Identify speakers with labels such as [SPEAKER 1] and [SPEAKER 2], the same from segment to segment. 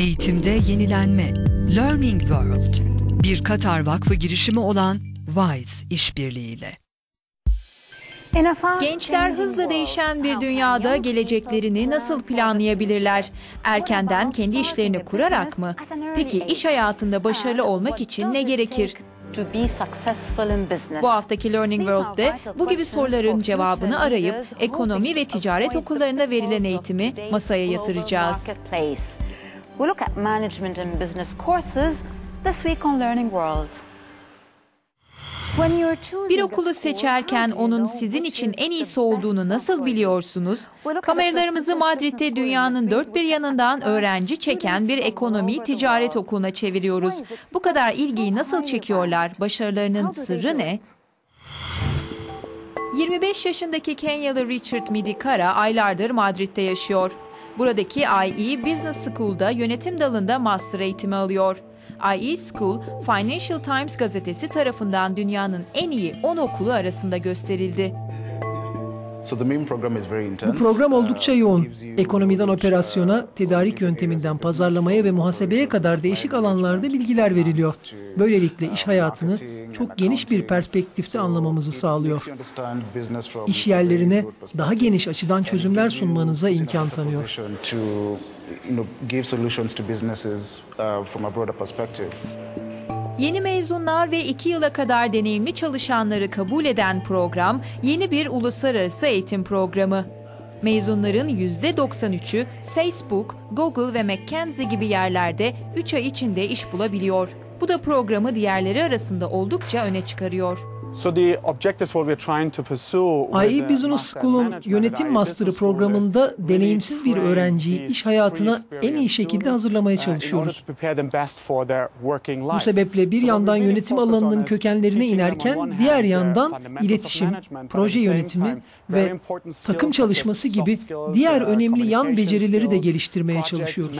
[SPEAKER 1] Eğitimde yenilenme. Learning World. Bir Katar Vakfı girişimi olan WISE işbirliğiyle.
[SPEAKER 2] Gençler hızla değişen bir dünyada geleceklerini nasıl planlayabilirler? Erkenden kendi işlerini kurarak mı? Peki iş hayatında başarılı olmak için ne gerekir? Bu haftaki Learning World'de bu gibi soruların cevabını arayıp ekonomi ve ticaret okullarında verilen eğitimi masaya yatıracağız.
[SPEAKER 3] We look at management and business courses this week on Learning World.
[SPEAKER 2] Bir okulu seçerken onun sizin için en iyisi olduğunu nasıl biliyorsunuz? Kameralarımızı Madrid'de dünyanın dört bir yanından öğrenci çeken bir ekonomi ticaret okuluna çeviriyoruz. Bu kadar ilgiyi nasıl çekiyorlar? Başarılarının sırrı ne? 25 yaşındaki Kenyalı Richard Midikara aylardır Madrid'de yaşıyor. Buradaki IE Business School'da yönetim dalında master eğitimi alıyor. IE School, Financial Times gazetesi tarafından dünyanın en iyi 10 okulu arasında gösterildi.
[SPEAKER 4] Bu program oldukça yoğun. Ekonomiden operasyona, tedarik yönteminden pazarlamaya ve muhasebeye kadar değişik alanlarda bilgiler veriliyor. Böylelikle iş hayatını çok geniş bir perspektifte anlamamızı sağlıyor. İş yerlerine daha geniş açıdan çözümler sunmanıza imkan tanıyor.
[SPEAKER 2] Yeni mezunlar ve iki yıla kadar deneyimli çalışanları kabul eden program yeni bir uluslararası eğitim programı. Mezunların %93'ü Facebook, Google ve McKinsey gibi yerlerde 3 ay içinde iş bulabiliyor. Bu da programı diğerleri arasında oldukça öne çıkarıyor.
[SPEAKER 4] IE Business School'un yönetim master'ı programında deneyimsiz bir öğrenciyi iş hayatına en iyi şekilde hazırlamaya çalışıyoruz. Bu sebeple bir yandan yönetim alanının kökenlerine inerken diğer yandan iletişim, proje yönetimi ve takım çalışması gibi diğer önemli yan becerileri de geliştirmeye çalışıyoruz.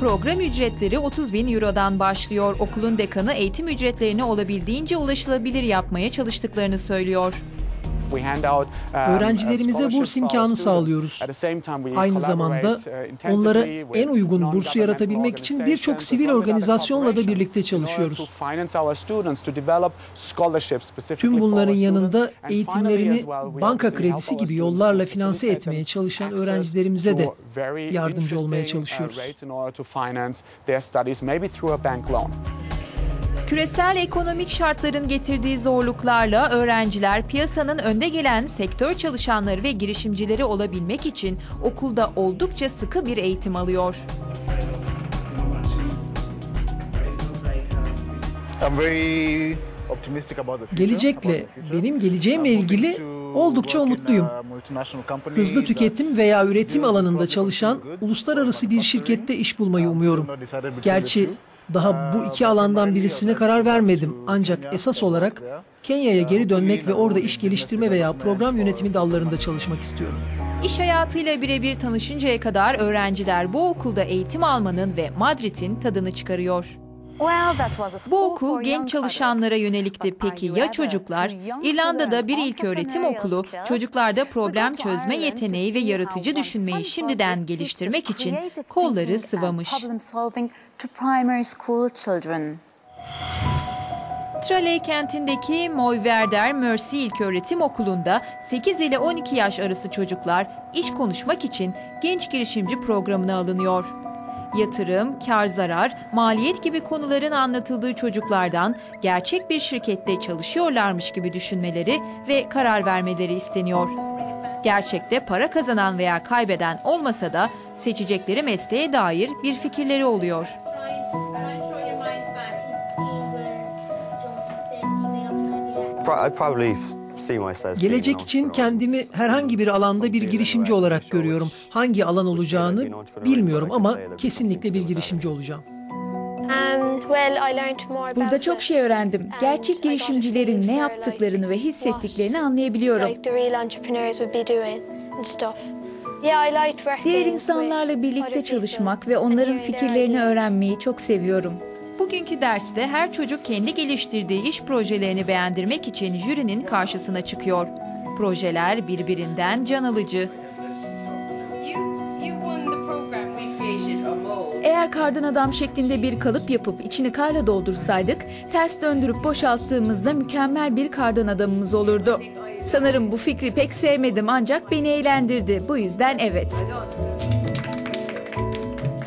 [SPEAKER 2] Program ücretleri 30 bin Euro'dan başlıyor. Okulun dekanı eğitim ücretlerini olabildiğince ulaşılabilir yapmaya çalıştıklarını söylüyor.
[SPEAKER 4] Öğrencilerimize burs imkanı sağlıyoruz. Aynı zamanda onlara en uygun bursu yaratabilmek için birçok sivil organizasyonla da birlikte çalışıyoruz. Tüm bunların yanında eğitimlerini banka kredisi gibi yollarla finanse etmeye çalışan öğrencilerimize de yardımcı olmaya çalışıyoruz.
[SPEAKER 2] Küresel ekonomik şartların getirdiği zorluklarla öğrenciler piyasanın önde gelen sektör çalışanları ve girişimcileri olabilmek için okulda oldukça sıkı bir eğitim alıyor.
[SPEAKER 4] Gelecekle, benim geleceğimle ilgili oldukça umutluyum. Hızlı tüketim veya üretim alanında çalışan uluslararası bir şirkette iş bulmayı umuyorum. Gerçi daha bu iki alandan birisine karar vermedim. Ancak esas olarak Kenya'ya geri dönmek ve orada iş geliştirme veya program yönetimi dallarında çalışmak istiyorum.
[SPEAKER 2] İş hayatıyla birebir tanışıncaya kadar öğrenciler bu okulda eğitim almanın ve Madrid'in tadını çıkarıyor. Bu okul genç çalışanlara yönelikti. Peki ya çocuklar? İrlanda'da bir ilk öğretim okulu çocuklarda problem çözme yeteneği ve yaratıcı düşünmeyi şimdiden geliştirmek için kolları sıvamış. Traley kentindeki Moyverder Mercy İlköğretim Okulu'nda 8 ile 12 yaş arası çocuklar iş konuşmak için genç girişimci programına alınıyor yatırım, kar zarar, maliyet gibi konuların anlatıldığı çocuklardan gerçek bir şirkette çalışıyorlarmış gibi düşünmeleri ve karar vermeleri isteniyor. Gerçekte para kazanan veya kaybeden olmasa da seçecekleri mesleğe dair bir fikirleri oluyor.
[SPEAKER 4] Gelecek için kendimi herhangi bir alanda bir girişimci olarak görüyorum. Hangi alan olacağını bilmiyorum ama kesinlikle bir girişimci olacağım.
[SPEAKER 5] Burada çok şey öğrendim. Gerçek girişimcilerin ne yaptıklarını ve hissettiklerini anlayabiliyorum. Diğer insanlarla birlikte çalışmak ve onların fikirlerini öğrenmeyi çok seviyorum.
[SPEAKER 2] Bugünkü derste her çocuk kendi geliştirdiği iş projelerini beğendirmek için jürinin karşısına çıkıyor. Projeler birbirinden can alıcı.
[SPEAKER 5] Eğer kardan adam şeklinde bir kalıp yapıp içini karla doldursaydık, ters döndürüp boşalttığımızda mükemmel bir kardan adamımız olurdu. Sanırım bu fikri pek sevmedim ancak beni eğlendirdi. Bu yüzden evet.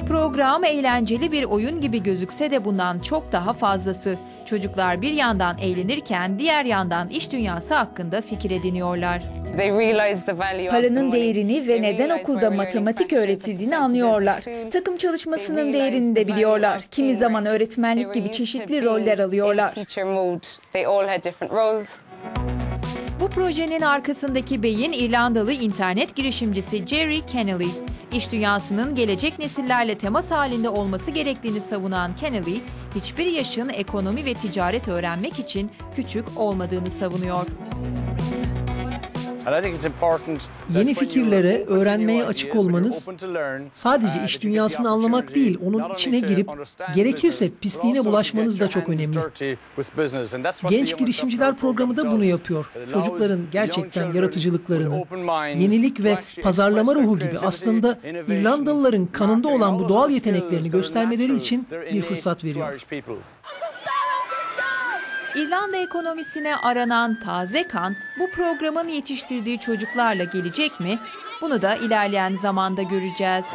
[SPEAKER 2] Program eğlenceli bir oyun gibi gözükse de bundan çok daha fazlası. Çocuklar bir yandan eğlenirken diğer yandan iş dünyası hakkında fikir ediniyorlar.
[SPEAKER 5] Paranın değerini ve neden okulda matematik öğretildiğini anlıyorlar. Takım çalışmasının değerini de biliyorlar. Kimi zaman öğretmenlik gibi çeşitli roller alıyorlar.
[SPEAKER 2] Bu projenin arkasındaki beyin İrlandalı internet girişimcisi Jerry Kennelly. İş dünyasının gelecek nesillerle temas halinde olması gerektiğini savunan Kennelly, hiçbir yaşın ekonomi ve ticaret öğrenmek için küçük olmadığını savunuyor.
[SPEAKER 4] Yeni fikirlere, öğrenmeye açık olmanız sadece iş dünyasını anlamak değil, onun içine girip gerekirse pisliğine bulaşmanız da çok önemli. Genç Girişimciler Programı da bunu yapıyor. Çocukların gerçekten yaratıcılıklarını, yenilik ve pazarlama ruhu gibi aslında İrlandalıların kanında olan bu doğal yeteneklerini göstermeleri için bir fırsat veriyor.
[SPEAKER 2] İrlanda ekonomisine aranan taze kan bu programın yetiştirdiği çocuklarla gelecek mi? Bunu da ilerleyen zamanda göreceğiz.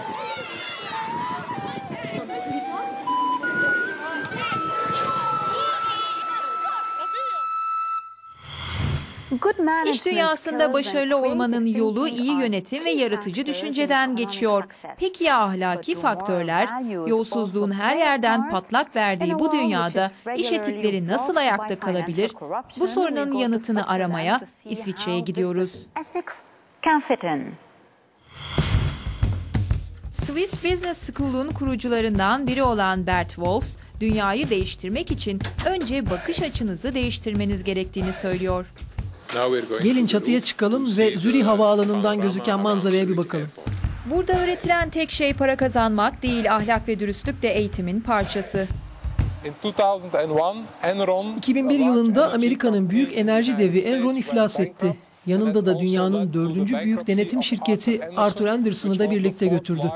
[SPEAKER 2] İş dünyasında başarılı olmanın yolu iyi yönetim ve yaratıcı düşünceden geçiyor. Peki ya ahlaki faktörler? Yolsuzluğun her yerden patlak verdiği bu dünyada iş etikleri nasıl ayakta kalabilir? Bu sorunun yanıtını aramaya İsviçre'ye gidiyoruz. Swiss Business School'un kurucularından biri olan Bert Wolfs, dünyayı değiştirmek için önce bakış açınızı değiştirmeniz gerektiğini söylüyor.
[SPEAKER 4] Gelin çatıya çıkalım ve Zürih Havaalanı'ndan gözüken manzaraya bir bakalım.
[SPEAKER 2] Burada öğretilen tek şey para kazanmak değil, ahlak ve dürüstlük de eğitimin parçası.
[SPEAKER 4] 2001 yılında Amerika'nın büyük enerji devi Enron iflas etti. Yanında da dünyanın dördüncü büyük denetim şirketi Arthur Anderson'ı da birlikte götürdü.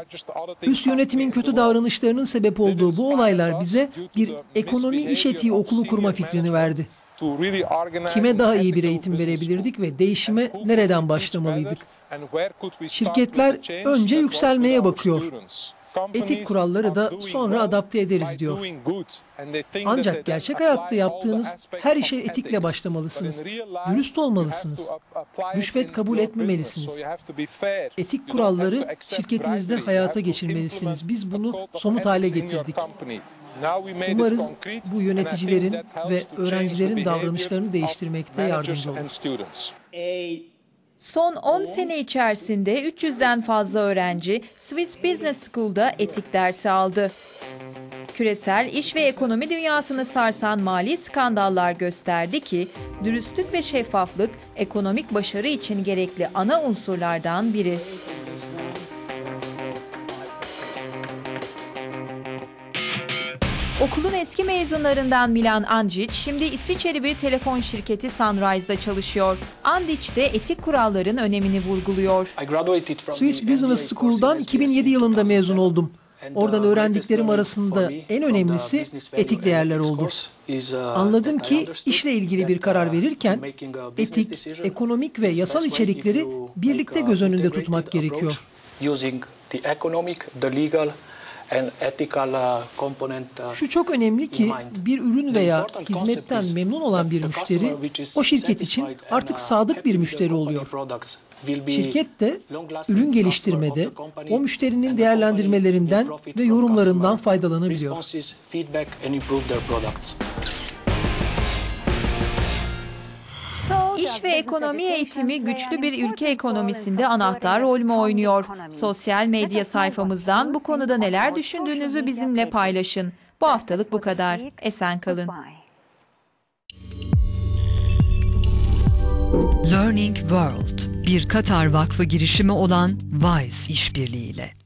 [SPEAKER 4] Üst yönetimin kötü davranışlarının sebep olduğu bu olaylar bize bir ekonomi iş etiği okulu kurma fikrini verdi. Kime daha iyi bir eğitim verebilirdik ve değişime nereden başlamalıydık? Şirketler önce yükselmeye bakıyor. Etik kuralları da sonra adapte ederiz diyor. Ancak gerçek hayatta yaptığınız her işe etikle başlamalısınız. Dürüst olmalısınız. Rüşvet kabul etmemelisiniz. Etik kuralları şirketinizde hayata geçirmelisiniz. Biz bunu somut hale getirdik. Umarız bu yöneticilerin ve öğrencilerin davranışlarını değiştirmekte yardımcı olur.
[SPEAKER 2] Son 10 sene içerisinde 300'den fazla öğrenci Swiss Business School'da etik dersi aldı. Küresel iş ve ekonomi dünyasını sarsan mali skandallar gösterdi ki dürüstlük ve şeffaflık ekonomik başarı için gerekli ana unsurlardan biri. Okulun eski mezunlarından Milan Andic şimdi İsviçreli bir telefon şirketi Sunrise'da çalışıyor. Andic de etik kuralların önemini vurguluyor.
[SPEAKER 4] Swiss Business School'dan 2007 yılında mezun oldum. Oradan öğrendiklerim arasında en önemlisi etik değerler oldu. Anladım ki işle ilgili bir karar verirken etik, ekonomik ve yasal içerikleri birlikte göz önünde tutmak gerekiyor. Şu çok önemli ki bir ürün veya hizmetten memnun olan bir müşteri o şirket için artık sadık bir müşteri oluyor. Şirket de ürün geliştirmede o müşterinin değerlendirmelerinden ve yorumlarından faydalanabiliyor.
[SPEAKER 2] İş ve ekonomi eğitimi güçlü bir ülke ekonomisinde anahtar rol mü oynuyor? Sosyal medya sayfamızdan bu konuda neler düşündüğünüzü bizimle paylaşın. Bu haftalık bu kadar. Esen kalın.
[SPEAKER 1] Learning World, bir Katar Vakfı girişimi olan WISE işbirliğiyle.